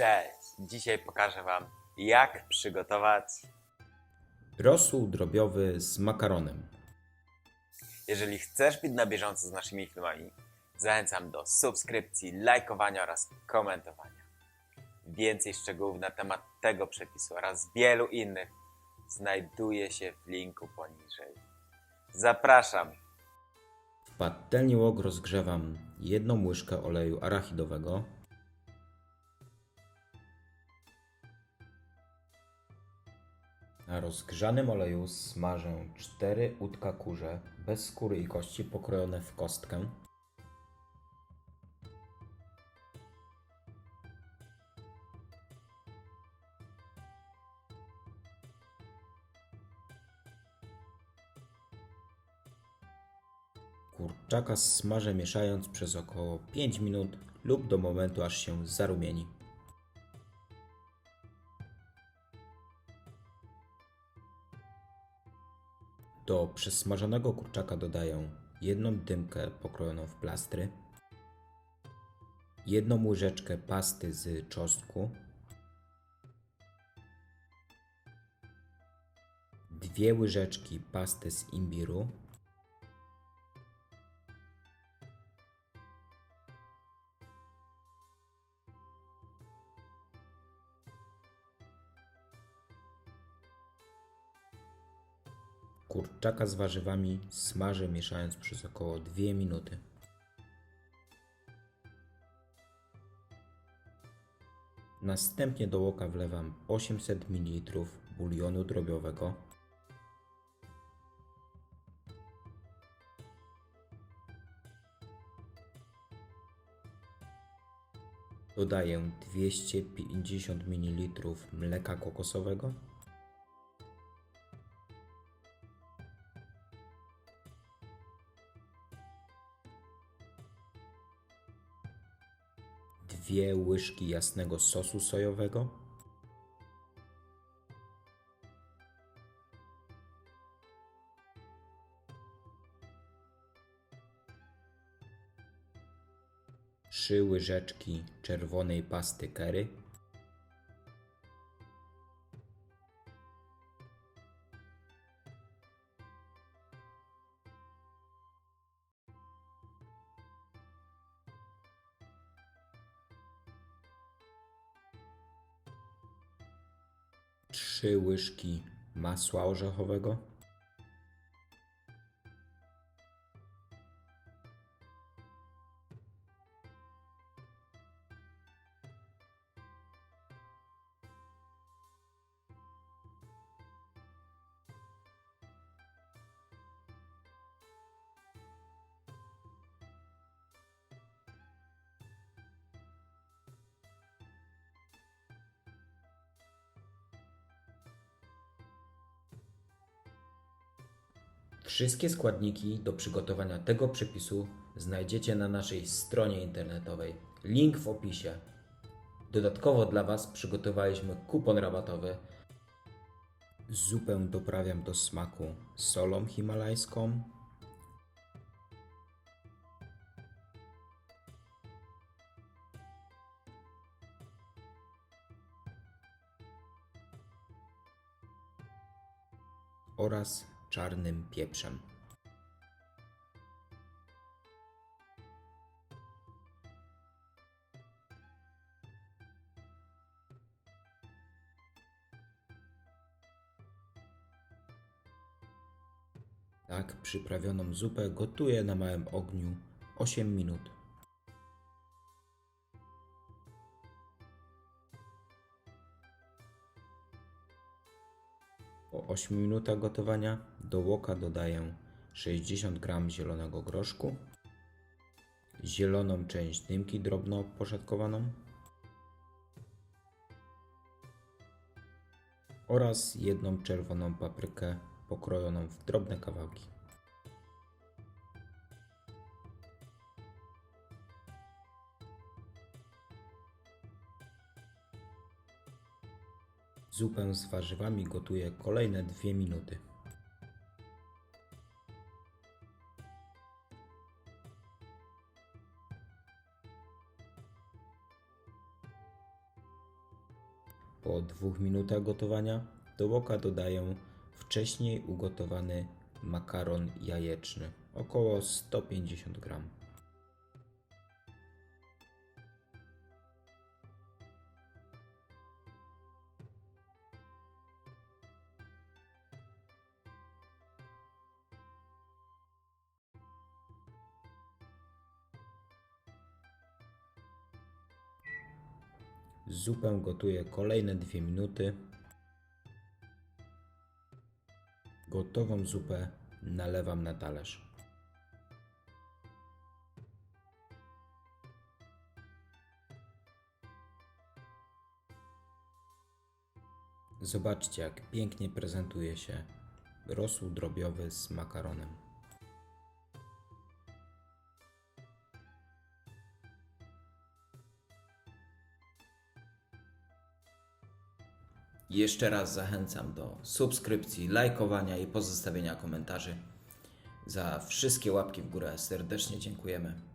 Cześć! Dzisiaj pokażę Wam, jak przygotować. Rosół drobiowy z makaronem. Jeżeli chcesz być na bieżąco z naszymi filmami, zachęcam do subskrypcji, lajkowania oraz komentowania. Więcej szczegółów na temat tego przepisu oraz wielu innych znajduje się w linku poniżej. Zapraszam! W patelni łok rozgrzewam jedną łyżkę oleju arachidowego. Na rozgrzanym oleju smażę 4 udka kurze bez skóry i kości pokrojone w kostkę. Kurczaka smażę mieszając przez około 5 minut lub do momentu aż się zarumieni. Do przesmażonego kurczaka dodaję jedną dymkę pokrojoną w plastry, jedną łyżeczkę pasty z czosnku, dwie łyżeczki pasty z imbiru, Kurczaka z warzywami smażę mieszając przez około 2 minuty. Następnie do łoka wlewam 800 ml bulionu drobiowego. Dodaję 250 ml mleka kokosowego. Dwie łyżki jasnego sosu sojowego, trzy łyżeczki czerwonej pasty curry, trzy łyżki masła orzechowego, Wszystkie składniki do przygotowania tego przepisu znajdziecie na naszej stronie internetowej. Link w opisie. Dodatkowo dla Was przygotowaliśmy kupon rabatowy. Zupę doprawiam do smaku solą himalajską, oraz czarnym pieprzem. Tak przyprawioną zupę gotuję na małym ogniu 8 minut. Po 8 minutach gotowania do łoka dodaję 60 g zielonego groszku, zieloną część dymki drobno poszatkowaną oraz jedną czerwoną paprykę pokrojoną w drobne kawałki. Zupę z warzywami gotuję kolejne 2 minuty. Po dwóch minutach gotowania do boka dodaję wcześniej ugotowany makaron jajeczny, około 150 gram. Zupę gotuję kolejne 2 minuty. Gotową zupę nalewam na talerz. Zobaczcie, jak pięknie prezentuje się rosół drobiowy z makaronem. Jeszcze raz zachęcam do subskrypcji, lajkowania i pozostawienia komentarzy. Za wszystkie łapki w górę serdecznie dziękujemy.